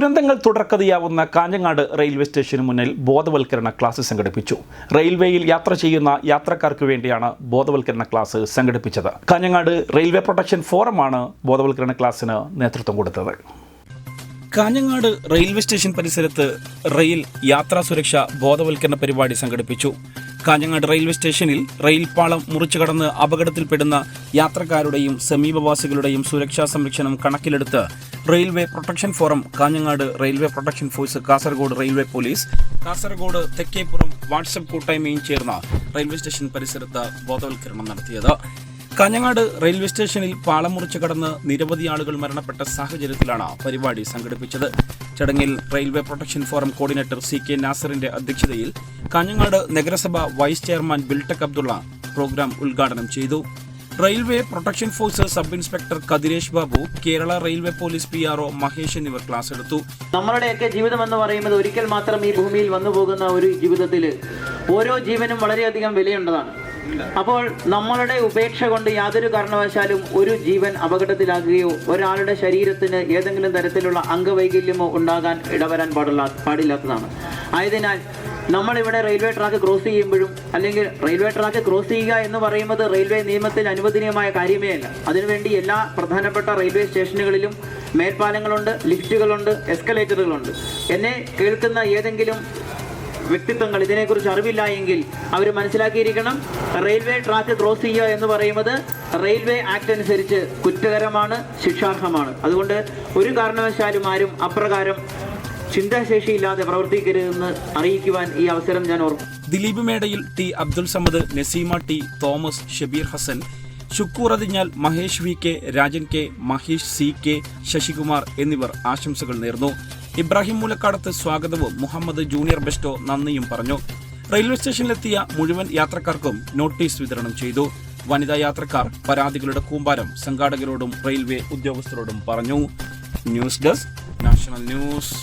ദുരന്തങ്ങൾ തുടർക്കഥയാവുന്ന കാഞ്ഞങ്ങാട് റെയിൽവേ സ്റ്റേഷന് മുന്നിൽ ബോധവൽക്കരണ ക്ലാസ് സംഘടിപ്പിച്ചു. റെയിൽവേയിൽ യാത്ര ചെയ്യുന്ന യാത്രക്കാർക്ക് വേണ്ടിയാണ് ബോധവൽക്കരണ ക്ലാസ് സംഘടിപ്പിച്ചത്. കാഞ്ഞങ്ങാട് റെയിൽവേ പ്രൊട്ടക്ഷൻ ഫോറമാണ് ബോധവൽക്കരണ ക്ലാസ്സിന് നേതൃത്വം കൊടുത്തത്. കാഞ്ഞങ്ങാട് റെയിൽവേ സ്റ്റേഷൻ പരിസരത്ത് റെയിൽ യാത്രാ സുരക്ഷ ബോധവൽക്കരണ പരിപാടി സംഘടിപ്പിച്ചു. കാഞ്ഞങ്ങാട് റെയിൽവേ സ്റ്റേഷനിൽ റെയിൽപാളം മുറിച്ചു കടന്ന് അപകടത്തിൽപ്പെടുന്ന യാത്രക്കാരുടെയും സമീപവാസികളുടെയും സുരക്ഷാ സംരക്ഷണം കണക്കിലെടുത്ത് railway protection forum Kanhangad railway protection force Kasaragod railway police Kasaragod Thekkeppuram WhatsApp കൂട്ടായ്മയും ചേർന്ന് റെയിൽവേ സ്റ്റേഷൻ പരിസരത്ത് ബോധവൽക്കരണം നടത്തിയത്. കാഞ്ഞങ്ങാട് റെയിൽവേ സ്റ്റേഷനിൽ പാളം മുറിച്ച് കടന്ന് നിരവധി ആളുകൾ മരണപ്പെട്ട സാഹചര്യത്തിലാണ് പരിപാടി സംഘടിപ്പിച്ചത്. ചടങ്ങിൽ railway protection forum coordinator C K നാസറിന്റെ അധ്യക്ഷതയിൽ കഞ്ഞങ്ങാട് നഗരസഭ vice chairman Biltech Abdulla program ഉദ്ഘാടനം ചെയ്തു. Railway protection force sub inspector Kathiresh Babu Kerala railway police P R O Mahesh എന്നിവർ ക്ലാസ് എടുത്തു. നമ്മളുടെയൊക്കെ ജീവിതം എന്ന് പറയുന്നത് ഒരിക്കൽ മാത്രം ഈ ഭൂമിയിൽ വന്നു പോകുന്ന ഒരു ജീവിതത്തിൽ ഓരോ ജീവനും വളരെയധികം വിലയുള്ളതാണ് അപ്പോൾ നമ്മളുടെ ഉപേക്ഷ കൊണ്ട് യാതൊരു കാരണവശാലും ഒരു ജീവൻ അപകടത്തിലാകുകയോ ഒരാളുടെ ശരീരത്തിന് ഏതെങ്കിലും തരത്തിലുള്ള അംഗവൈകല്യമോ ഉണ്ടാകാൻ ഇടവരാൻ പാടില്ല പാടില്ലാത്തതാണ്. ആയതിനാൽ നമ്മളിവിടെ റെയിൽവേ ട്രാക്ക് ക്രോസ് ചെയ്യുമ്പോഴും അല്ലെങ്കിൽ റെയിൽവേ ട്രാക്ക് ക്രോസ് ചെയ്യുക എന്ന് പറയുന്നത് റെയിൽവേ നിയമത്തിൽ അനുവദനീയമായ കാര്യമേ അല്ല. അതിനുവേണ്ടി എല്ലാ പ്രധാനപ്പെട്ട റെയിൽവേ സ്റ്റേഷനുകളിലും മേൽപ്പാലങ്ങളുണ്ട് ലിഫ്റ്റുകളുണ്ട് എസ്കലേറ്ററുകളുണ്ട്. എന്നെ കേൾക്കുന്ന ഏതെങ്കിലും വ്യക്തിത്വങ്ങൾ ഇതിനെക്കുറിച്ച് അറിവില്ല എങ്കിൽ അവർ മനസ്സിലാക്കിയിരിക്കണം. റെയിൽവേ ട്രാക്ക് ക്രോസ് ചെയ്യുക എന്ന് പറയുന്നത് റെയിൽവേ ആക്ട് അനുസരിച്ച് കുറ്റകരമാണ് ശിക്ഷാർഹമാണ്. അതുകൊണ്ട് ഒരു കാരണവശാലും ആരും അപ്രകാരം ചിന്താശേഷിയില്ലാതെ പ്രവർത്തിക്കരുതെന്ന് അറിയിക്കുവാൻ ഈ അവസരം ഞാൻ ഓർക്കും. Dileep Medayil T Abdul Samad Naseema T Thomas Shabeer Hasan Shukkur Athinhal Mahesh V K Rajan K Mahesh C K Sasikumar എന്നിവർ ആശംസകൾ നേർന്നു. ഇബ്രാഹിം മൂലക്കാടത്ത് സ്വാഗതവും മുഹമ്മദ് ജൂനിയർ ബെസ്റ്റോ നന്ദിയും പറഞ്ഞു. റെയിൽവേ സ്റ്റേഷനിലെത്തിയ മുഴുവൻ യാത്രക്കാർക്കും നോട്ടീസ് വിതരണം ചെയ്തു. വനിതാ യാത്രക്കാർ പരാതികളുടെ കൂമ്പാരം സംഘാടകരോടും റെയിൽവേ ഉദ്യോഗസ്ഥരോടും പറഞ്ഞു. News desk national news.